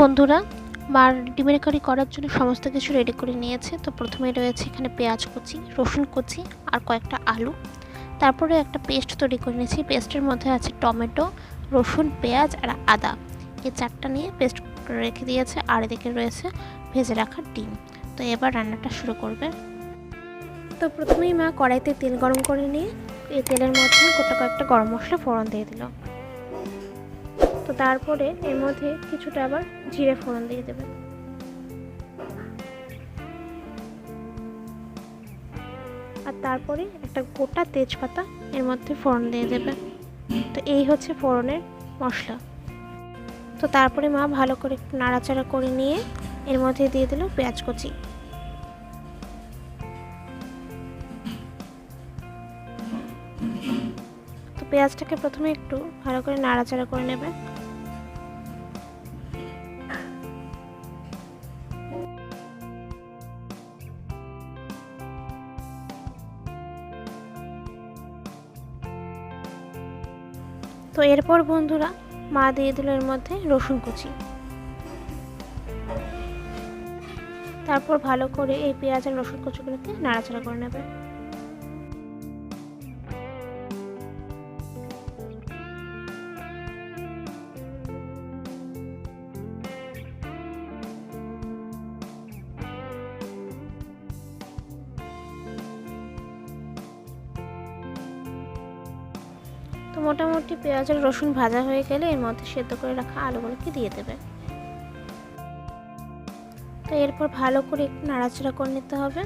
বন্ধুরা, মার ডিমের কারি করার জন্য সমস্ত কিছু রেডি করে নিয়েছে। তো প্রথমে রয়েছে এখানে পেঁয়াজ কুচি, রসুন কুচি আর কয়েকটা আলু। তারপরে একটা পেস্ট তৈরি করে নিয়েছি। পেস্টের মধ্যে আছে টমেটো, রসুন, পেঁয়াজ আর আদা। এই চারটা নিয়ে পেস্ট রেখে দিয়েছে। আর এদিকে রয়েছে ভেজে রাখা ডিম। তো এবার রান্নাটা শুরু করবে। তো প্রথমেই মা কড়াইতে তেল গরম করে নিয়ে, এই তেলের মধ্যে গোটা কয়েকটা গরম মশলা ফোড়ন দিয়ে দিল। তো তারপরে এর মধ্যে কিছুটা আবার জিরে ফোড়ন দিয়ে দেবে আর তারপরে একটা গোটা তেজপাতা এর মধ্যে ফোড়ন দিয়ে দেবে তো এই হচ্ছে ফোড়নের মশলা। তো তারপরে মা ভালো করে একটু নাড়াচাড়া করে নিয়ে এর মধ্যে দিয়ে দিল পেঁয়াজ কুচি। তো পেঁয়াজটাকে প্রথমে একটু ভালো করে নাড়াচাড়া করে নেবে তো এরপর বন্ধুরা মা দিয়ে দিল এর মধ্যে রসুন কুচি। তারপর ভালো করে এই পেঁয়াজ আর রসুন কুচিগুলোকে নাড়াচাড়া করে নেবে। তো মোটামুটি পেঁয়াজ আর রসুন ভাজা হয়ে গেলে এর মধ্যে সেদ্ধ করে রাখা আলুগুলোকে দিয়ে দেবে। তো এরপর ভালো করে একটু নাড়াচাড়া করে নিতে হবে।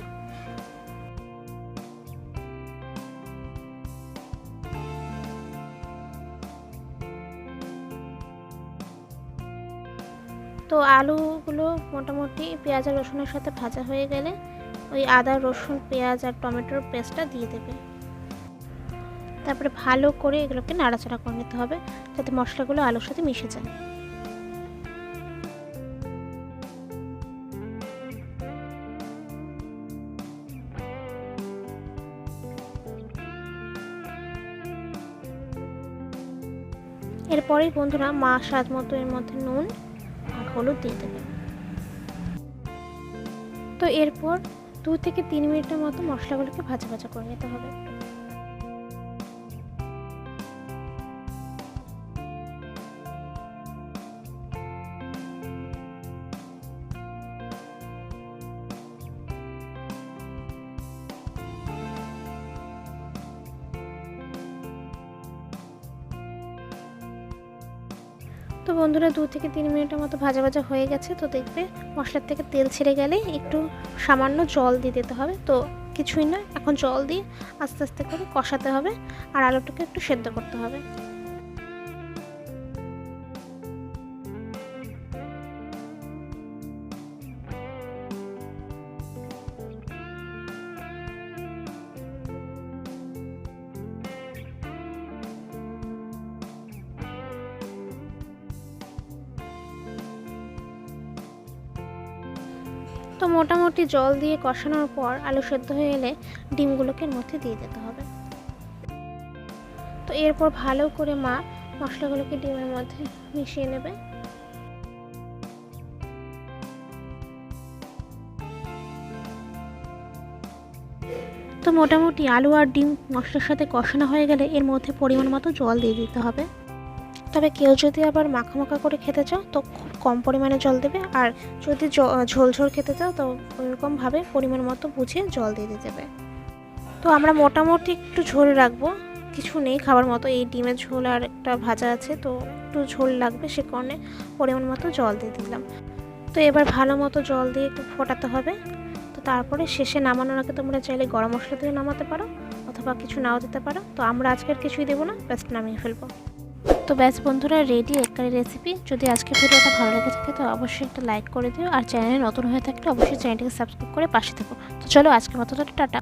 তো আলুগুলো মোটামুটি পেঁয়াজ আর রসুনের সাথে ভাজা হয়ে গেলে ওই আদা, রসুন, পেঁয়াজ আর টমেটোর পেস্টটা দিয়ে দেবে। তারপরে ভালো করে এগুলোকে নাড়াচাড়া করে নিতে হবে যাতে মশলাগুলো আলুর সাথে মিশে যায়। এরপরেই বন্ধুরা মা স্বাদ মতো এর মধ্যে নুন আর হলুদ দিয়ে দেবে তো এরপর দু থেকে তিন মিনিটের মতো মশলাগুলোকে ভাজা ভাজা করে নিতে হবে। তো বন্ধুরা দু থেকে তিন মিনিটের মতো ভাজা ভাজা হয়ে গেছে, তো দেখবে মশলার থেকে তেল ছেড়ে গেলে একটু সামান্য জল দিয়ে দিতে হবে। তো কিছুই না, এখন জল দিয়ে আস্তে আস্তে করে কষাতে হবে আর আলুটাকে একটু সেদ্ধ করতে হবে। তো মোটামুটি জল দিয়ে কষানোর পর আলু সেদ্ধ হয়ে গেলে ডিমগুলোকে মধ্যে দিয়ে দিতে হবে। তো এরপর ভালো করে মা মশলাগুলোকে ডিমের মধ্যে মিশিয়ে নেবে। তো মোটামুটি আলু আর ডিম মশলার সাথে কষানো হয়ে গেলে এর মধ্যে পরিমাণ মতো জল দিয়ে দিতে হবে। তবে কেউ যদি আবার মাখা মাখা করে খেতে চাও, তো খুব কম পরিমাণে জল দেবে। আর যদি ঝোল ঝোল খেতে চাও, তো ওইরকমভাবে পরিমাণ মতো বুঝিয়ে জল দিয়ে দিতে হবে। তো আমরা মোটামুটি একটু ঝোল রাখব। কিছু নেই, খাবার মতো এই ডিমের ঝোল আর একটা ভাজা আছে, তো একটু ঝোল লাগবে সে কারণে পরিমাণ মতো জল দিয়ে দিলাম। তো এবার ভালো মতো জল দিয়ে একটু ফোটাতে হবে। তো তারপরে শেষে নামানোর আগে তোমরা চাইলে গরম মশলা দিয়ে নামাতে পারো, অথবা কিছু নাও দিতে পারো। তো আমরা আজকের কিছুই দেবো না ব্যাস্ট নামিয়ে ফেলব। তো ব্যাস বন্ধুরা রেডি একটাই রেসিপি যদি আজকে ভিডিওটা ভালো লেগে থাকে, তো অবশ্যই একটা লাইক করে দিও। আর চ্যানেলে নতুন হয়ে থাকলে অবশ্যই চ্যানেলটিকে সাবস্ক্রাইব করে পাশে থাকো। তো চলো আজকে মতো, টাটা।